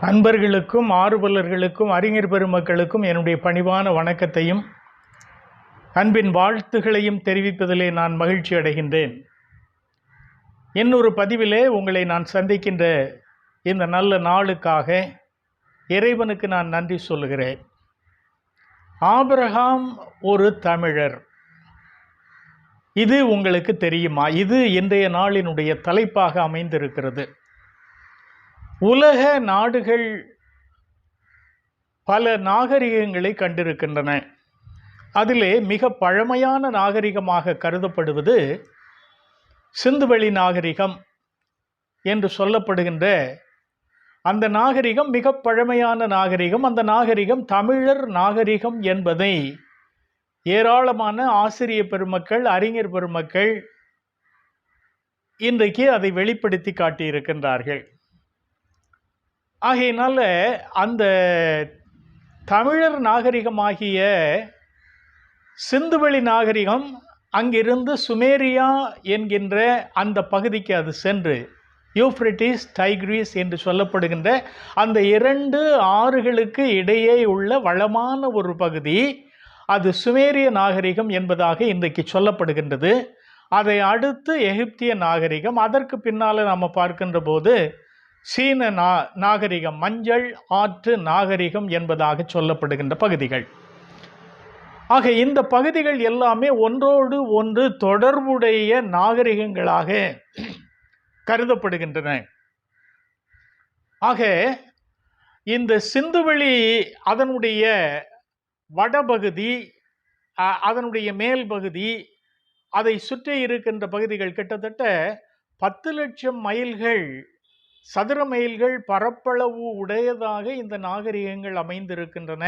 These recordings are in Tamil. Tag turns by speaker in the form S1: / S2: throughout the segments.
S1: அன்பர்களுக்கும் ஆர்வலர்களுக்கும் அறிஞர் பெருமக்களுக்கும் என்னுடைய பணிவான வணக்கத்தையும் அன்பின் வாழ்த்துகளையும் தெரிவிப்பதிலே நான் மகிழ்ச்சி அடைகின்றேன். இன்னொரு பதிவிலே உங்களை நான் சந்திக்கின்ற இந்த நல்ல நாளுக்காக இறைவனுக்கு நான் நன்றி சொல்லுகிறேன். ஆபிரகாம் ஒரு தமிழர். இது உங்களுக்கு தெரியுமா? இது இன்றைய நாளினுடைய தலைப்பாக அமைந்திருக்கிறது. உலக நாடுகள் பல நாகரிகங்களை கண்டிருக்கின்றன. அதிலே மிக பழமையான நாகரிகமாக கருதப்படுவது சிந்துவெளி நாகரிகம் என்று சொல்லப்படுகின்ற அந்த நாகரிகம் மிக பழமையான நாகரிகம். அந்த நாகரிகம் தமிழர் நாகரிகம் என்பதை ஏராளமான ஆசிரிய பெருமக்கள் அறிஞர் பெருமக்கள் இன்றைக்கு அதை வெளிப்படுத்தி காட்டியிருக்கின்றார்கள். ஆகையினால அந்த தமிழர் நாகரிகமாகிய சிந்துவெளி நாகரிகம் அங்கிருந்து சுமேரியா என்கின்ற அந்த பகுதிக்கு அது சென்று யூப்ரிட்டிஸ் டைக்ரீஸ் என்று சொல்லப்படுகின்ற அந்த இரண்டு ஆறுகளுக்கு இடையே உள்ள வளமான ஒரு பகுதி அது சுமேரிய நாகரிகம் என்பதாக இன்றைக்கு சொல்லப்படுகின்றது. அதை அடுத்து எகிப்திய நாகரிகம். அதற்கு பின்னால் நாம் பார்க்கின்ற போது சீன நா நாகரிகம் மஞ்சள் ஆற்று நாகரிகம் என்பதாக சொல்லப்படுகின்ற பகுதிகள். ஆக இந்த பகுதிகள் எல்லாமே ஒன்றோடு ஒன்று தொடர்புடைய நாகரிகங்களாக கருதப்படுகின்றன. ஆக இந்த சிந்துவெளி அதனுடைய வடபகுதி அதனுடைய மேல் பகுதி அதை சுற்றி இருக்கின்ற பகுதிகள் கிட்டத்தட்ட பத்து லட்சம் மைல்கள் சதுர மைல்கள் பரப்பளவு உடையதாக இந்த நாகரிகங்கள் அமைந்திருக்கின்றன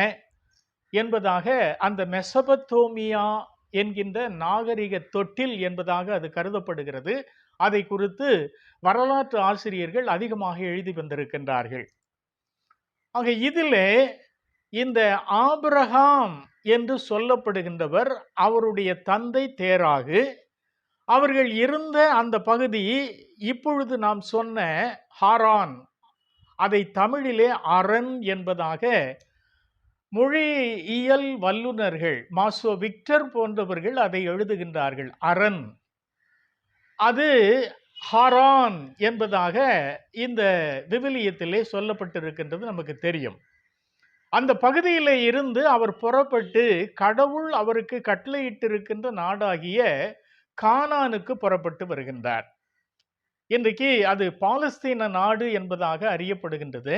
S1: என்பதாக அந்த மெசபத்தோமியா என்கின்ற நாகரிக தொட்டில் என்பதாக அது கருதப்படுகிறது. அதை குறித்து வரலாற்று ஆசிரியர்கள் அதிகமாக எழுதி வந்திருக்கின்றார்கள். ஆக இதிலே இந்த ஆபிரகாம் என்று சொல்லப்படுகின்றவர் அவருடைய தந்தை தேராகு. அவர்கள் இருந்த அந்த பகுதி இப்பொழுது நாம் சொன்ன ஹாரான். அதை தமிழிலே அரண் என்பதாக மொழியியல் வல்லுனர்கள் மாசோ விக்டர் போன்றவர்கள் அதை எழுதுகின்றார்கள். அரண். அது ஹாரான் என்பதாக இந்த விவிலியத்திலே சொல்லப்பட்டிருக்கின்றது நமக்கு தெரியும். அந்த பகுதியில் இருந்து அவர் புறப்பட்டு கடவுள் அவருக்கு கட்டளையிட்டிருக்கின்ற நாடாகிய கானானுக்கு புறப்பட்டு வருகின்றார். இன்றைக்கு அது பாலஸ்தீன நாடு என்பதாக அறியப்படுகின்றது.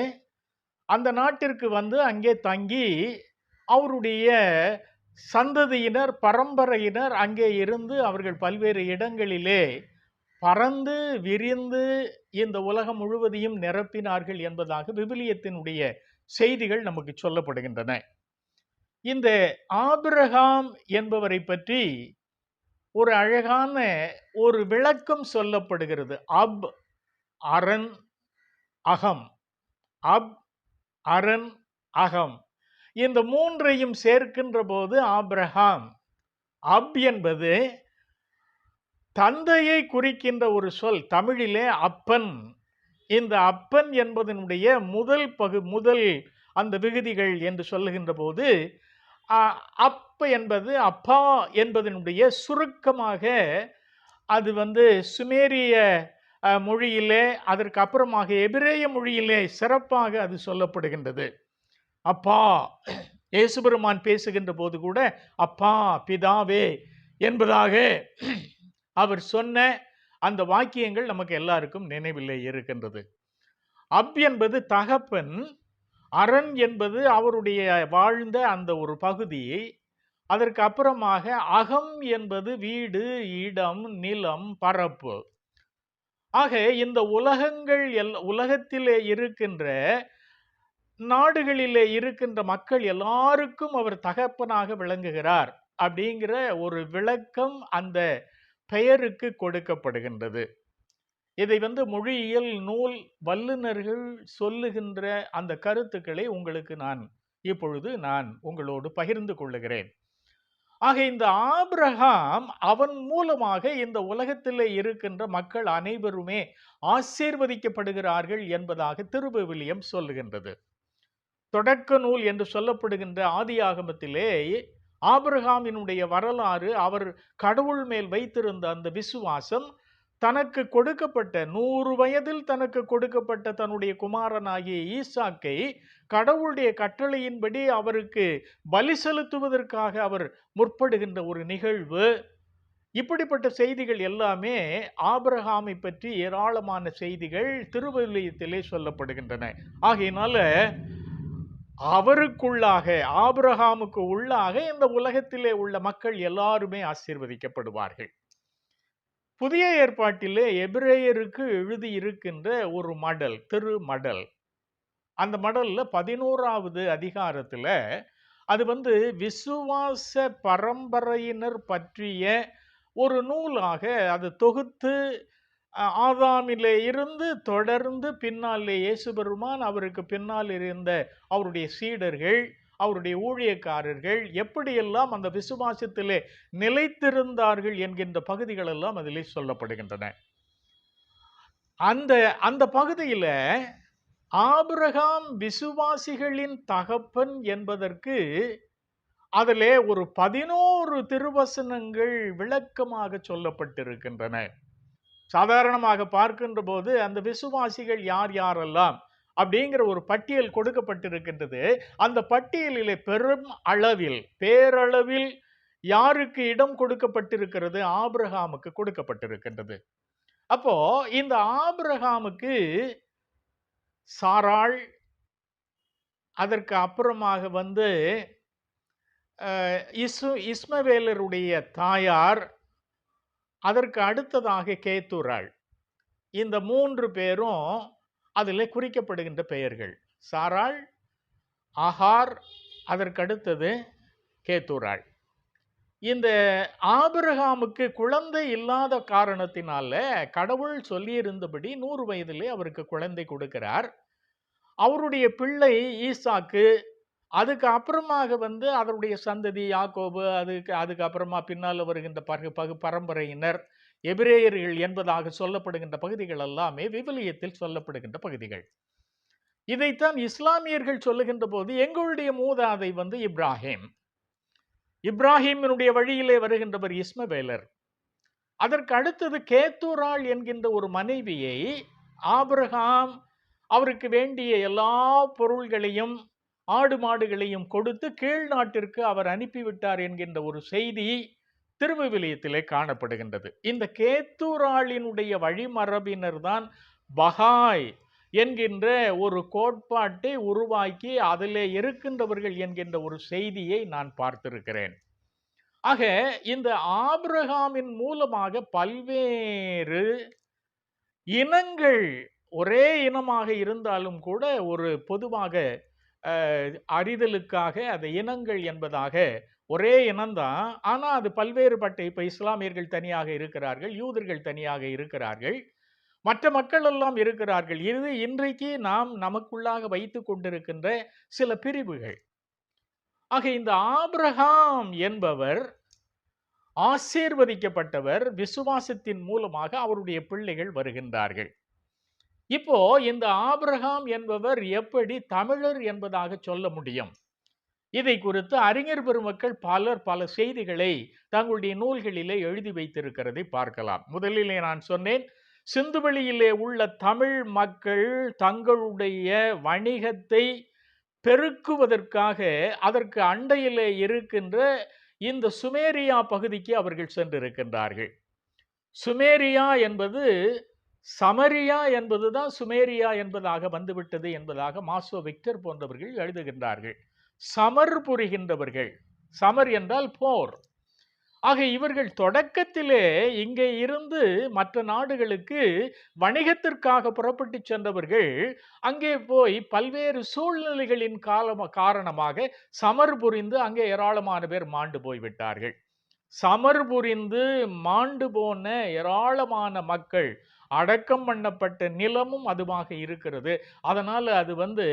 S1: அந்த நாட்டிற்கு வந்து அங்கே தங்கி அவருடைய சந்ததியினர் பரம்பரையினர் அங்கே இருந்து அவர்கள் பல்வேறு இடங்களிலே பறந்து விரிந்து இந்த உலகம் முழுவதையும் நிரப்பினார்கள் என்பதாக விவிலியத்தினுடைய செய்திகள் நமக்கு சொல்லப்படுகின்றன. இந்த ஆபிரகாம் என்பவரை பற்றி ஒரு அழகான ஒரு விளக்கம் சொல்லப்படுகிறது. அப் அரண் அகம். அப் அரண் அகம். இந்த மூன்றையும் சேர்க்கின்ற போது ஆப்ரஹாம் அப் என்பது தந்தையை குறிக்கின்ற ஒரு சொல். தமிழிலே அப்பன். இந்த அப்பன் என்பதனுடைய முதல் பகு முதல் அந்த விகுதிகள் என்று சொல்லுகின்ற போது அப்ப என்பது அப்பா என்பதனுடைய சுருக்கமாக அது வந்து சுமேரிய மொழியிலே அதற்கு அப்புறமாக எபிரேய மொழியிலே சிறப்பாக அது சொல்லப்படுகின்றது. அப்பா இயேசுபெருமான் பேசுகின்ற போது கூட அப்பா பிதாவே என்பதாக அவர் சொன்ன அந்த வாக்கியங்கள் நமக்கு எல்லாருக்கும் நினைவிலே இருக்கின்றது. அப் என்பது தகப்பன் அரண் என்பது அவருடைய வாழ்ந்த அந்த ஒரு பகுதி. அதற்கு அப்புறமாக அகம் என்பது வீடு இடம் நிலம் பரப்பு. ஆக இந்த உலகங்கள் எல் உலகத்திலே இருக்கின்ற நாடுகளிலே இருக்கின்ற மக்கள் எல்லாருக்கும் அவர் தகப்பனாக விளங்குகிறார் அப்படிங்கிற ஒரு விளக்கம் அந்த பெயருக்கு கொடுக்கப்படுகின்றது. இதை வந்து மொழியியல் நூல் வல்லுநர்கள் சொல்லுகின்ற அந்த கருத்துக்களை உங்களுக்கு நான் இப்பொழுது நான் உங்களோடு பகிர்ந்து கொள்ளுகிறேன். ஆக இந்த ஆபிரகாம் அவன் மூலமாக இந்த உலகத்திலே இருக்கின்ற மக்கள் அனைவருமே ஆசீர்வதிக்கப்படுகிறார்கள் என்பதாக திருவிவிலியம் சொல்லுகின்றது. தொடக்க நூல் என்று சொல்லப்படுகின்ற ஆதி ஆகமத்திலே ஆபிரகாமினுடைய வரலாறு அவர் கடவுள் மேல் வைத்திருந்த அந்த விசுவாசம் தனக்கு கொடுக்கப்பட்ட நூறு வயதில் தனக்கு கொடுக்கப்பட்ட தன்னுடைய குமாரனாகிய ஈசாக்கை கடவுளுடைய கட்டளையின்படி அவருக்கு பலி செலுத்துவதற்காக அவர் முற்படுகின்ற ஒரு நிகழ்வு. இப்படிப்பட்ட செய்திகள் எல்லாமே ஆபிரகாமை பற்றி ஏராளமான செய்திகள் திருவள்ளியத்திலே சொல்லப்படுகின்றன. ஆகையினால அவருக்குள்ளாக ஆபிரகாமுக்கு உள்ளாக இந்த உலகத்திலே உள்ள மக்கள் எல்லாருமே ஆசீர்வதிக்கப்படுவார்கள். புதிய ஏற்பாட்டிலே எபிரேயருக்கு எழுதியிருக்கின்ற ஒரு மடல் திரு மடல். அந்த மடலில் பதினோராவது அதிகாரத்தில் அது வந்து விசுவாச பரம்பரையினர் பற்றிய ஒரு நூலாக அது தொகுத்து ஆதாமிலே இருந்து தொடர்ந்து பின்னாலே இயேசு பெருமான் அவருக்கு பின்னால் இருந்த அவருடைய சீடர்கள் அவருடைய ஊழியக்காரர்கள் எப்படியெல்லாம் அந்த விசுவாசத்திலே நிலைத்திருந்தார்கள் என்கின்ற பகுதிகள் எல்லாம் அதிலே சொல்லப்படுகின்றன. அந்த அந்த பகுதியில் ஆபிரகாம் விசுவாசிகளின் தகப்பன் என்பதற்கு அதிலே ஒரு பதினோரு திருவசனங்கள் விளக்கமாக சொல்லப்பட்டிருக்கின்றன. சாதாரணமாக பார்க்கின்ற போது அந்த விசுவாசிகள் யார் யாரெல்லாம் அப்படிங்கிற ஒரு பட்டியல் கொடுக்கப்பட்டிருக்கின்றது. அந்த பட்டியலிலே பெரும் அளவில் பேரளவில் யாருக்கு இடம் கொடுக்கப்பட்டிருக்கிறது? ஆபிரகாமுக்கு கொடுக்கப்பட்டிருக்கின்றது. அப்போ இந்த ஆபிரகாமுக்கு சாராள் அதற்கு அப்புறமாக வந்து அஹ், இசு இஸ்மவேலருடைய தாயார் அதற்கு அடுத்ததாக கேத்துராள். இந்த மூன்று பேரும் அதில் குறிக்கப்படுகின்ற பெயர்கள். சாராள் ஆகார் அதற்கடுத்தது கேத்தூராள். இந்த ஆபிரகாமுக்கு குழந்தை இல்லாத காரணத்தினால கடவுள் சொல்லியிருந்தபடி நூறு வயதிலே அவருக்கு குழந்தை கொடுக்கிறார். அவருடைய பிள்ளை ஈசாக்கு அதுக்கு அப்புறமாக வந்து அதனுடைய சந்ததி யாக்கோபு அதுக்கு அதுக்கு அப்புறமா பின்னால் வருகின்ற பகு பகு பரம்பரையினர் எபிரேயர்கள் என்பதாக சொல்லப்படுகின்ற பகுதிகள் எல்லாமே விவிலியத்தில் சொல்லப்படுகின்ற பகுதிகள். இதைத்தான் இஸ்லாமியர்கள் சொல்லுகின்ற போது எங்களுடைய மூதாதை வந்து இப்ராஹிம். இப்ராஹிமினுடைய வழியிலே வருகின்றவர் இஸ்மவேலர். அதற்கு அடுத்தது கேத்தூராள் என்கின்ற ஒரு மனைவியை ஆபிரகாம் அவருக்கு வேண்டிய எல்லா பொருள்களையும் ஆடு மாடுகளையும் கொடுத்து கீழ் நாட்டிற்கு அவர் அனுப்பிவிட்டார் என்கின்ற ஒரு செய்தி திருவிவிலியத்திலே காணப்படுகின்றது. இந்த கேத்தூராளினுடைய வழிமரபினர் தான் பகாய் என்கின்ற ஒரு கோட்பாட்டை உருவாக்கி அதிலே இருக்கின்றவர்கள் என்கின்ற ஒரு செய்தியை நான் பார்த்திருக்கிறேன். ஆக இந்த ஆபிரகாமின் மூலமாக பல்வேறு இனங்கள் ஒரே இனமாக இருந்தாலும் கூட ஒரு பொதுவாக அறிதலுக்காக அந்த இனங்கள் என்பதாக ஒரே இனம்தான். ஆனால் அது பல்வேறுபட்ட இப்ப இஸ்லாமியர்கள் தனியாக இருக்கிறார்கள் யூதர்கள் தனியாக இருக்கிறார்கள் மற்ற மக்கள் எல்லாம் இருக்கிறார்கள். இது இன்றைக்கு நாம் நமக்குள்ளாக வைத்து கொண்டிருக்கின்ற சில பிரிவுகள். ஆக இந்த ஆப்ரஹாம் என்பவர் ஆசீர்வதிக்கப்பட்டவர் விசுவாசத்தின் மூலமாக அவருடைய பிள்ளைகள் வருகின்றார்கள். இப்போ இந்த ஆபிரகாம் என்பவர் எப்படி தமிழர் என்பதாக சொல்ல முடியும்? இதை குறித்து அறிஞர் பெருமக்கள் பலர் பல செய்திகளை தங்களுடைய நூல்களிலே எழுதி வைத்திருக்கிறதை பார்க்கலாம். முதலிலே நான் சொன்னேன் சிந்துவெளியிலே உள்ள தமிழ் மக்கள் தங்களுடைய வணிகத்தை பெருக்குவதற்காக அதற்கு அண்டையிலே இருக்கின்ற இந்த சுமேரியா பகுதிக்கு அவர்கள் சென்றிருக்கின்றார்கள். சுமேரியா என்பது சமரியா என்பதுதான் சுமேரியா என்பதாக வந்துவிட்டது என்பதாக மாசோ விக்டர் போன்றவர்கள் எழுதுகின்றார்கள். சமர் புரிகின்றவர்கள். சமர் என்றால் போர். ஆக இவர்கள் தொடக்கத்திலே இங்கே இருந்து மற்ற நாடுகளுக்கு வணிகத்திற்காக புறப்பட்டு சென்றவர்கள் அங்கே போய் பல்வேறு சூழ்நிலைகளின் காலம காரணமாக சமர் புரிந்து அங்கே ஏராளமான பேர் மாண்டு போய்விட்டார்கள். சமர் புரிந்து மாண்டு போன ஏராளமான மக்கள் அடக்கம் பண்ணப்பட்ட நிலமும் அதுவாக இருக்கிறது. அதனால் அது வந்து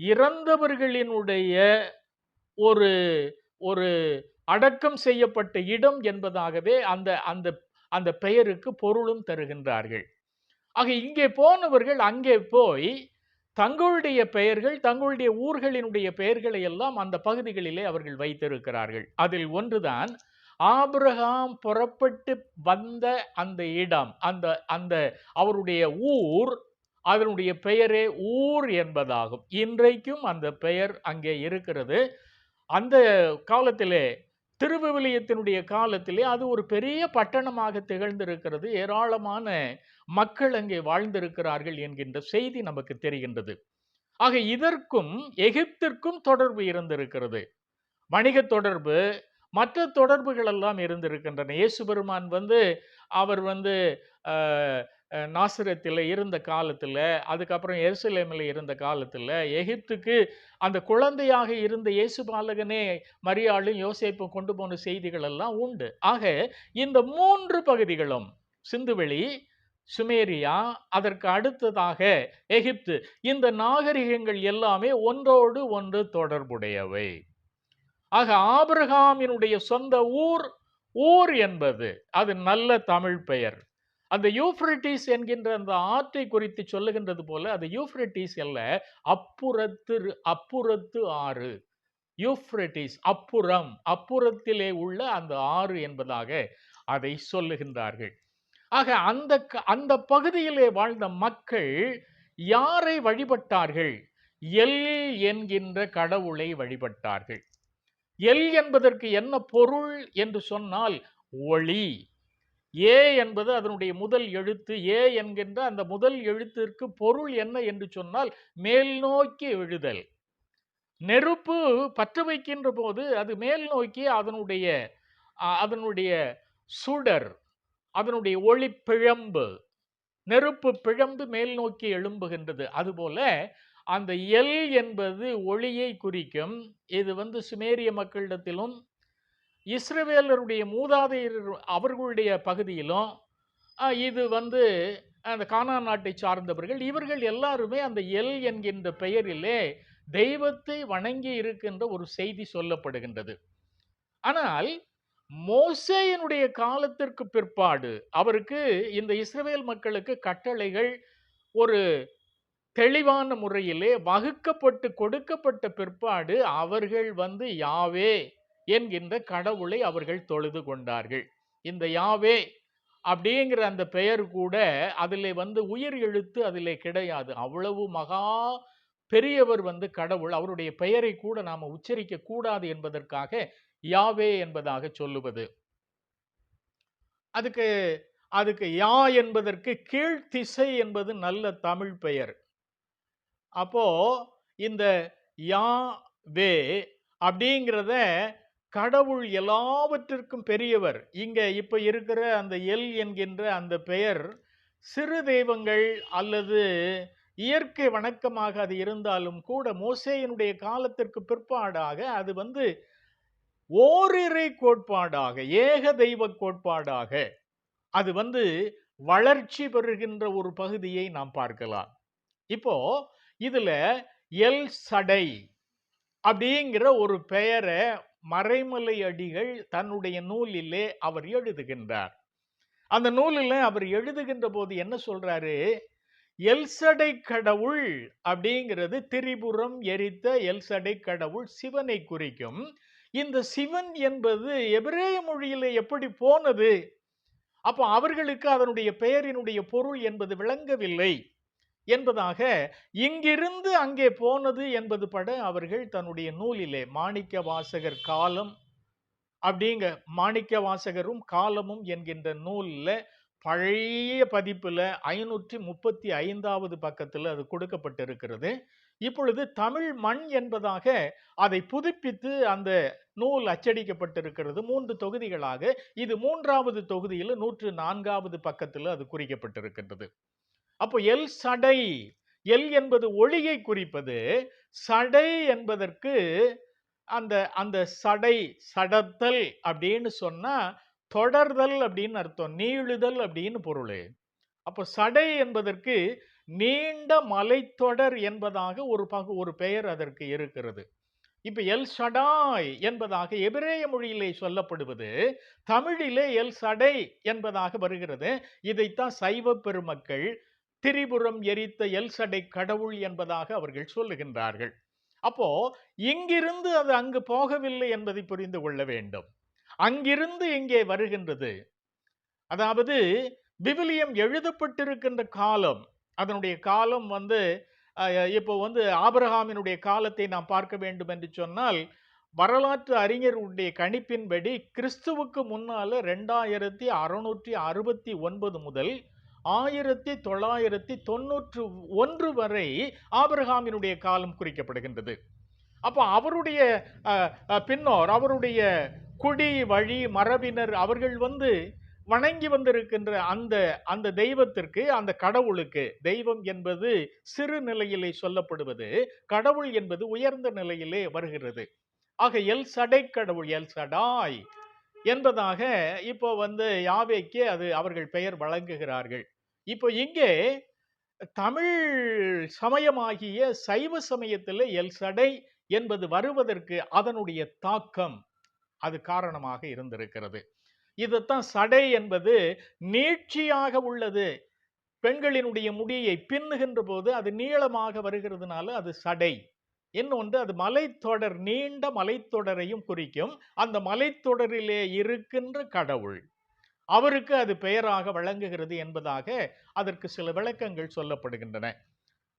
S1: இறந்தவர்களினுடைய ஒரு ஒரு அடக்கம் செய்யப்பட்ட இடம் என்பதாகவே அந்த அந்த அந்த பெயருக்கு பொருளும் தருகின்றார்கள். ஆக இங்கே போனவர்கள் அங்கே போய் தங்களுடைய பெயர்கள் தங்களுடைய ஊர்களினுடைய பெயர்களை எல்லாம் அந்த பகுதிகளிலே அவர்கள் வைத்திருக்கிறார்கள். அதில் ஒன்றுதான் ஆபிரகாம் புறப்பட்டு வந்த அந்த இடம் அந்த அந்த அவருடைய ஊர் அதனுடைய பெயரே ஊர் என்பதாகும். இன்றைக்கும் அந்த பெயர் அங்கே இருக்கிறது. அந்த காலத்திலே திருவிவிலியத்தினுடைய காலத்திலே அது ஒரு பெரிய பட்டணமாக திகழ்ந்திருக்கிறது. ஏராளமான மக்கள் அங்கே வாழ்ந்திருக்கிறார்கள் என்கின்ற செய்தி நமக்கு தெரிகின்றது. ஆக இதற்கும் எகிப்திற்கும் தொடர்பு இருந்திருக்கிறது. வணிக தொடர்பு மற்ற தொடர்புகள் எல்லாம் இருந்திருக்கின்றன. இயேசு பெருமான் வந்து அவர் வந்து நாசரத்தில் இருந்த காலத்தில் அதுக்கப்புறம் எருசலேமில் இருந்த காலத்தில் எகிப்துக்கு அந்த குழந்தையாக இருந்த இயேசு பாலகனே மரியாளும் யோசேப்பும் கொண்டு போன செய்திகள் எல்லாம் உண்டு. ஆக இந்த மூன்று பகுதிகளும் சிந்துவெளி சுமேரியா அதற்கு அடுத்ததாக எகிப்து இந்த நாகரிகங்கள் எல்லாமே ஒன்றோடு ஒன்று தொடர்புடையவை. ஆக ஆபிரகாமினுடைய சொந்த ஊர் ஊர் என்பது அது நல்ல தமிழ் பெயர். அந்த யூப்ரட்டிஸ் என்கின்ற அந்த ஆற்றை குறித்து சொல்லுகின்றது போல அது யூப்ரட்டிஸ் அல்ல அப்புறத்து அப்புறத்து ஆறு. யூப்ரட்டிஸ் அப்புறம் அப்புறத்திலே உள்ள அந்த ஆறு என்பதாக அதை சொல்லுகின்றார்கள். ஆக அந்த க- அந்த பகுதியிலே வாழ்ந்த மக்கள் யாரை வழிபட்டார்கள்? எல் என்கின்ற கடவுளை வழிபட்டார்கள். எல் என்பதற்கு என்ன பொருள் என்று சொன்னால் ஒளி. ஏ என்பது அதனுடைய முதல் எழுத்து ஏ என்கின்ற அந்த முதல் எழுத்திற்கு பொருள் என்ன என்று சொன்னால் மேல் நோக்கி எழுதல். நெருப்பு பற்ற வைக்கின்ற போது அது மேல் நோக்கி அதனுடைய அதனுடைய சுடர் அதனுடைய ஒளி பிழம்பு நெருப்பு பிழம்பு மேல் நோக்கி எழும்புகின்றது. அதுபோல அந்த எல் என்பது ஒளியை குறிக்கும். இது வந்து சுமேரிய மக்களிடத்திலும் இஸ்ரவேலருடைய மூதாதையர் அவர்களுடைய பகுதியிலும் இது வந்து அந்த கானா நாட்டை சார்ந்தவர்கள் இவர்கள் எல்லாருமே அந்த எல் என்கின்ற பெயரிலே தெய்வத்தை வணங்கி இருக்கின்ற ஒரு செய்தி சொல்லப்படுகின்றது. ஆனால் மோசேயனுடைய காலத்திற்கு பிற்பாடு அவருக்கு இந்த இஸ்ரவேல் மக்களுக்கு கட்டளைகள் ஒரு தெளிவான முறையிலே வகுக்கப்பட்டு கொடுக்கப்பட்ட பிற்பாடு அவர்கள் வந்து யாவே என்கின்ற கடவுளை அவர்கள் தொழுது கொண்டார்கள். இந்த யாவே அப்படிங்கிற அந்த பெயர் கூட அதில் வந்து உயிர் எழுத்து அதில் கிடையாது. அவ்வளவு மகா பெரியவர் வந்து கடவுள். அவருடைய பெயரை கூட நாம் உச்சரிக்க கூடாது என்பதற்காக யாவே என்பதாக சொல்லுவது. அதுக்கு அதுக்கு யா என்பதற்கு கீழ்த்திசை என்பது நல்ல தமிழ் பெயர். அப்போ இந்த யா வே அப்படிங்கிறத கடவுள் எல்லாவற்றிற்கும் பெரியவர். இங்கே இப்போ இருக்கிற அந்த எல் என்கின்ற அந்த பெயர் சிறு தெய்வங்கள் அல்லது இயற்கை வணக்கமாக அது இருந்தாலும் கூட மோசேயினுடைய காலத்திற்கு பிற்பாடாக அது வந்து ஓரிரை கோட்பாடாக ஏக தெய்வ கோட்பாடாக அது வந்து வளர்ச்சி பெறுகின்ற ஒரு பகுதியை நாம் பார்க்கலாம். இப்போ இதுல எல் சடை அப்படிங்கிற ஒரு பெயரை மறைமலை அடிகள் தன்னுடைய நூலிலே அவர் எழுதுகின்றார். அந்த நூலில் அவர் எழுதுகின்ற போது என்ன சொல்றாரு? எல்சடை கடவுள் அப்படிங்கிறது திரிபுரம் எரித்த எல்சடை கடவுள் சிவனை குறிக்கும். இந்த சிவன் என்பது எபிரேய மொழியில் எப்படி போனது? அப்போ அவர்களுக்கு அதனுடைய பெயரினுடைய பொருள் என்பது விளங்கவில்லை. என்பதாக இங்கிருந்து அங்கே போனது என்பது பட அவர்கள் தன்னுடைய நூலிலே மாணிக்க வாசகர் காலம் அப்படிங்க மாணிக்க வாசகரும் காலமும் என்கின்ற நூலில் பழைய பதிப்பில் ஐநூற்றி முப்பத்தி ஐந்தாவது பக்கத்தில் அது கொடுக்கப்பட்டிருக்கிறது. இப்பொழுது தமிழ் மண் என்பதாக அதை புதுப்பித்து அந்த நூல் அச்சடிக்கப்பட்டிருக்கிறது. மூன்று தொகுதிகளாக இது மூன்றாவது தொகுதியில் நூற்று நான்காவது பக்கத்தில் அது குறிக்கப்பட்டிருக்கின்றது. அப்போ எல் சடை. எல் என்பது ஒளியை குறிப்பது. சடை என்பதற்கு அந்த அந்த சடை சடத்தல் அப்படின்னு சொன்னா தொடர்தல் அப்படின்னு அர்த்தம். நீளுதல் அப்படின்னு பொருள். அப்போ சடை என்பதற்கு நீண்ட மலைத்தொடர் என்பதாக ஒரு பகு ஒரு பெயர் அதற்கு இருக்கிறது. இப்போ எல் சடாய் என்பதாக எபிரேய மொழியிலே சொல்லப்படுவது தமிழிலே எல் சடை என்பதாக வருகிறது. இதைத்தான் சைவ பெருமக்கள் திரிபுரம் எரித்த எல் சடை கடவுள் என்பதாக அவர்கள் சொல்லுகின்றார்கள். அப்போ இங்கிருந்து அது அங்கு போகவில்லை என்பதை புரிந்து கொள்ள வேண்டும். அங்கிருந்து இங்கே வருகின்றது? அதாவது விவிலியம் எழுதப்பட்டிருக்கின்ற காலம் அதனுடைய காலம் வந்து இப்போ வந்து ஆபரகாமினுடைய காலத்தை நாம் பார்க்க வேண்டும் என்று சொன்னால் வரலாற்று அறிஞருடைய கணிப்பின்படி கிறிஸ்துவுக்கு முன்னால ரெண்டாயிரத்தி அறுநூற்றி அறுபத்தி ஒன்பது முதல் ஆயிரத்தி தொள்ளாயிரத்தி தொண்ணூற்று ஒன்று வரை ஆபிரகாமினுடைய காலம் குறிக்கப்படுகின்றது. அப்போ அவருடைய பின்னோர் அவருடைய குடி வழி மரபினர் அவர்கள் வந்து வணங்கி வந்திருக்கின்ற அந்த அந்த தெய்வத்திற்கு அந்த கடவுளுக்கு தெய்வம் என்பது சிறு நிலையிலே சொல்லப்படுவது கடவுள் என்பது உயர்ந்த நிலையிலே வருகிறது. ஆக எல் சடை கடவுள் எல் சடாய். என்பதாக இப்போ வந்து யாவேக்கே அது அவர்கள் பெயர் வழங்குகிறார்கள். இப்போ இங்கே தமிழ் சமயமாகிய சைவ சமயத்தில் எல் சடை என்பது வருவதற்கு அதனுடைய தாக்கம் அது காரணமாக இருந்திருக்கிறது. இதுதான் சடை என்பது நீட்சியாக உள்ளது. பெண்களினுடைய முடியை பின்னுகின்ற போது அது நீளமாக வருகிறதுனால அது சடை. இன்னொன்று அது மலைத்தொடர் நீண்ட மலைத்தொடரையும் குறிக்கும். அந்த மலைத்தொடரிலே இருக்கின்ற கடவுள் அவருக்கு அது பெயராக வழங்குகிறது என்பதாக அதற்கு சில விளக்கங்கள் சொல்லப்படுகின்றன.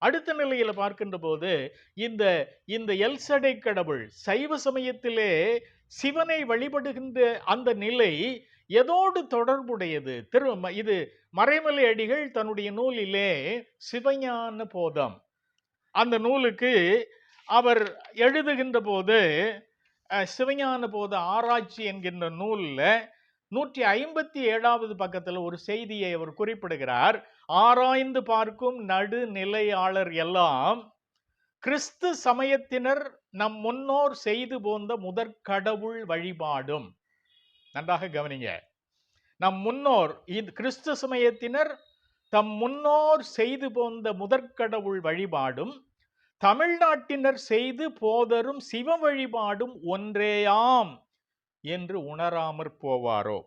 S1: அடுத்த நிலையில் பார்க்கின்ற போது இந்த இந்த எல்சடை கடவுள் சைவ சமயத்திலே சிவனை வழிபடுகின்ற அந்த நிலை எதோடு தொடர்புடையது? திரு இது மறைமலை அடிகள் தன்னுடைய நூலிலே சிவஞான போதம். அந்த நூலுக்கு அவர் எழுதுகின்ற போது சிவஞான போத ஆராய்ச்சி என்கின்ற நூலில் நூற்றி ஐம்பத்தி ஏழாவது பக்கத்தில் ஒரு செய்தியை அவர் குறிப்பிடுகிறார். ஆராய்ந்து பார்க்கும் நடுநிலையாளர் எல்லாம் கிறிஸ்து சமயத்தினர் நம் முன்னோர் செய்து போந்த முதற்கடவுள் வழிபாடும். நன்றாக கவனிங்க. நம் முன்னோர் இந்த கிறிஸ்து சமயத்தினர் தம் முன்னோர் செய்து போந்த முதற்கடவுள் வழிபாடும் தமிழ்நாட்டினர் செய்து போதரும் சிவ வழிபாடும் ஒன்றேயாம் என்று உணராமற் போவாரோ?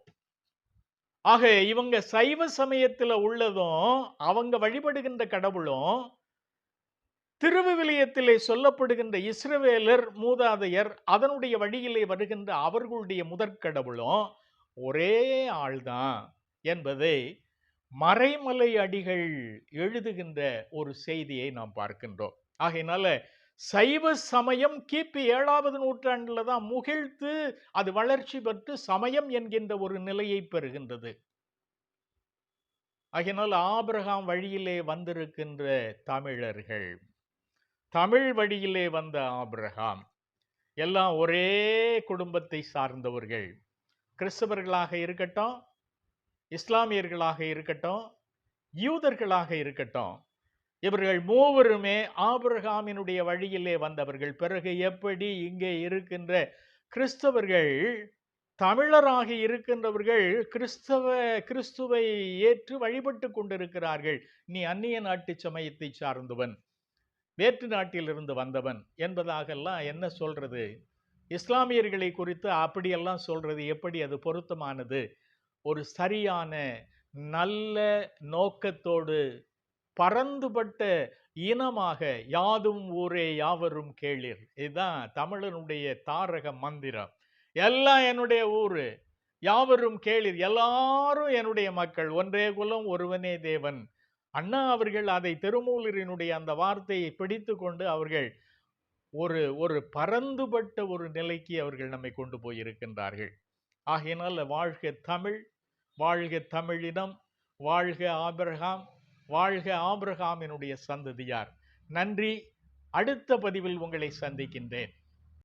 S1: ஆக இவங்க சைவ சமயத்தில் உள்ளதும் அவங்க வழிபடுகின்ற கடவுளும் திருவிவிலியத்திலே சொல்லப்படுகின்ற இஸ்ரவேலர் மூதாதையர் அதனுடைய வழியிலே வருகின்ற அவர்களுடைய முதற்கடவுளும் ஒரே ஆள்தான் என்பதை மறைமலை அடிகள் எழுதுகின்ற ஒரு செய்தியை நாம் பார்க்கின்றோம். ஆகையினால சைவ சமயம் கிபி ஏழாவது நூற்றாண்டுல தான் முகிழ்த்து அது வளர்ச்சி பெற்று சமயம் என்கின்ற ஒரு நிலையை பெறுகின்றது. ஆகையினால் ஆபிரகாம் வழியிலே வந்திருக்கின்ற தமிழர்கள் தமிழ் வழியிலே வந்த ஆபிரகாம் எல்லாம் ஒரே குடும்பத்தை சார்ந்தவர்கள். கிறிஸ்தவர்களாக இருக்கட்டும் இஸ்லாமியர்களாக இருக்கட்டும் யூதர்களாக இருக்கட்டும் இவர்கள் மூவருமே ஆபிரகாமினுடைய வழியிலே வந்தவர்கள். பிறகு எப்படி இங்கே இருக்கின்ற கிறிஸ்தவர்கள் தமிழராக இருக்கின்றவர்கள் கிறிஸ்தவ கிறிஸ்துவை ஏற்று வழிபட்டு கொண்டிருக்கிறார்கள். நீ அந்நிய நாட்டு சமயத்தை சார்ந்தவன் வேற்று நாட்டிலிருந்து வந்தவன் என்பதாகெல்லாம் என்ன சொல்றது? இஸ்லாமியர்களை குறித்து அப்படியெல்லாம் சொல்றது எப்படி? அது பொருத்தமானது? ஒரு சரியான நல்ல நோக்கத்தோடு பரந்துபட்ட இனமாக யாதும் ஊரே யாவரும் கேளிர். இதுதான் தமிழனுடைய தாரக மந்திரம். எல்லாம் என்னுடைய ஊரு யாவரும் கேளிர். எல்லாரும் என்னுடைய மக்கள் ஒன்றே குலம் ஒருவனே தேவன். அண்ணா அவர்கள் அதை திருமூலரினுடைய அந்த வார்த்தையை பிடித்து கொண்டு அவர்கள் ஒரு ஒரு பரந்துபட்ட ஒரு நிலைக்கு அவர்கள் நம்மை கொண்டு போயிருக்கின்றார்கள். ஆகையினால் வாழ்க தமிழ் வாழ்க தமிழினம் வாழ்க ஆபிரகாம் வாழ்க ஆபிரகாமினுடைய சந்ததியார். நன்றி. அடுத்த பதிவில் உங்களை சந்திக்கின்றேன்.